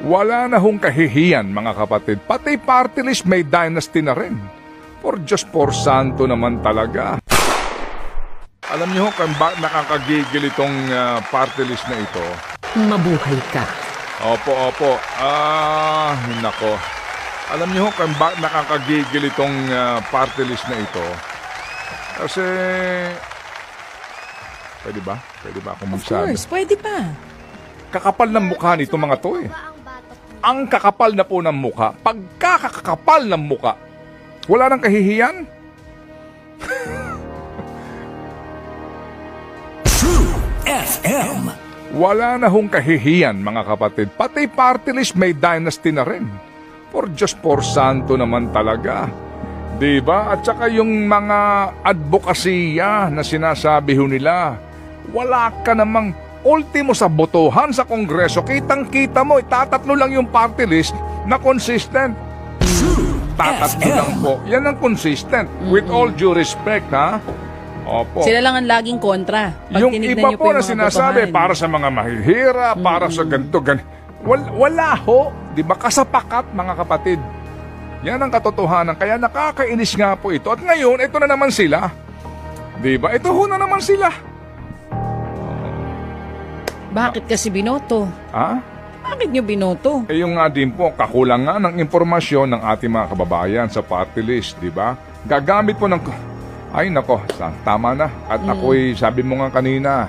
Wala na hong kahihiyan mga kapatid. Pati party list may dynasty na rin. For Diyos por santo naman talaga. Alam niyo kung ba nakakagigil itong ah, party list na ito? Mabuhay ka. Opo, opo. Ah, nako. Alam niyo kung ba nakakagigil itong ah, party list na ito? Kasi... Pwede ba? Pwede ba akong Of magsabi? course, pwede pa. Kakapal ng mukha nito mga to eh. Ang kakapal na po ng mukha, pagkakakapal ng mukha, wala nang kahihiyan? True FM. Wala na hong kahihiyan mga kapatid. Pati party list may dynasty na rin. For Diyos por santo naman talaga. Di ba? At saka yung mga advokasya na sinasabi ho nila, wala ka namang ultimo sa botohan sa kongreso. Kitang-kita mo, itatatlo lang yung party list na consistent. Tatatlo lang po. Yan ang consistent. With all due respect, ha? Opo. Sila lang ang laging kontra. Pag yung iba po na yung mga sinasabi botohan. para sa mga mahihira, para sa ganito, gan wala, wala ho. Di ba? Kasapakat, mga kapatid. Yan ang katotohanan. Kaya nakakainis nga po ito. At ngayon, ito na naman sila. Di ba? Ito ho na naman sila. Bakit kasi binoto? Ha? Bakit niyo binoto? Eh yung nga din po, kakulangan ng impormasyon ng ating mga kababayan sa party list, di ba? Gagamit po ng... Ay nako, tama na. At ako'y, sabi mo nga kanina,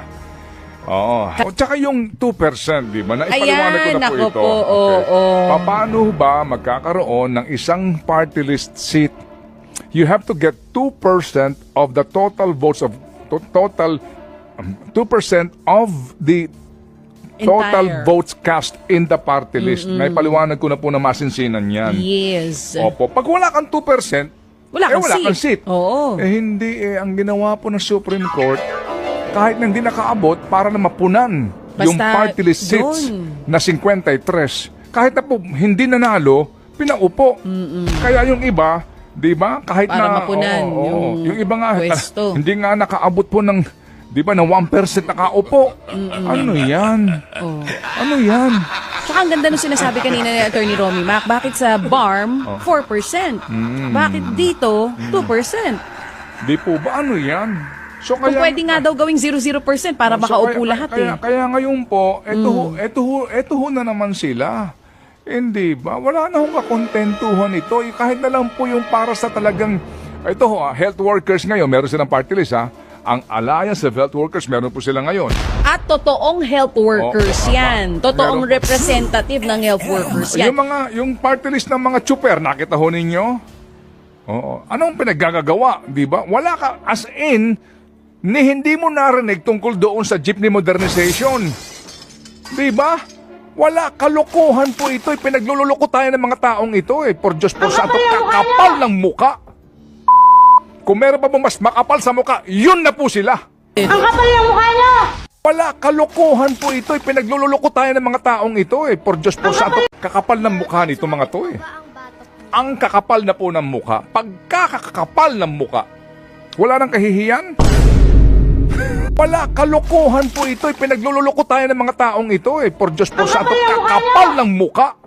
Oo. O, tsaka yung 2%, di ba? Naipaliwanag ko na po ito. po, oo, oo. Paano ba magkakaroon ng isang party list seat? You have to get 2% of the total votes of to- total um, 2% of the total Entire. votes cast in the party list. Naipaliwanag ko na po na masinsinan yan. Yes. Opo. Pag wala kang 2%, Wala eh, kang wala seat. kang seat. Oo. Eh hindi eh, ang ginawa po ng Supreme Court, kahit na hindi nakaabot para na mapunan yung Basta party list seats yun. na 53, kahit na po hindi nanalo, pinaupo. Kaya yung iba, di ba, kahit Para na... mapunan oo, oo. yung yung iba nga, pwesto. hindi nga nakaabot po ng, di ba, na 1% nakaupo. Ano yan? Oo. Ano yan? Tsaka ang ganda nung sinasabi kanina ni Attorney Romy Mac, bakit sa BARM, 4%? Bakit dito, 2%? Di po ba? Ano yan? So, Kung pwede nga daw gawing 0-0% para So, makaupo kaya- lahat kaya, eh. Kaya ngayon po, eto, ho, eto, ho, eto ho na naman sila. Hindi ba? Wala na hong kakontentuhan ito. Eh, kahit na lang po yung para sa talagang, ito ho, ah, health workers ngayon, meron silang party list ha. Ang Alliance of Health Workers, meron po sila ngayon. At totoong health workers Oo, yan. tama. Totoong Meron- representative ng health workers yan. Yung mga, yung party list ng mga chuper, nakita ho ninyo? Oo. Anong pinaggagawa, di ba? Wala ka, as in, ni hindi mo narinig tungkol doon sa jeepney modernization. Di ba? Wala, kalokohan po ito. Eh. Pinaglululoko tayo ng mga taong ito eh. Por Diyos po santo, kakapal ng muka. Kung meron pa bang mas makapal sa muka, yun na po sila. Ang kapal ng mukha niyo! Wala, kalokohan po ito eh. Pinaglululoko tayo ng mga taong ito eh. Por Diyos po santo, kakapal ng mukha nito mga to eh. Ang kakapal na po ng mukha, pagkakakapal ng mukha, wala nang kahihiyan? Wala, kalokohan po ito eh. Pinaglululoko tayo ng mga taong ito eh. Por Diyos po santo, kakapal ng mukha.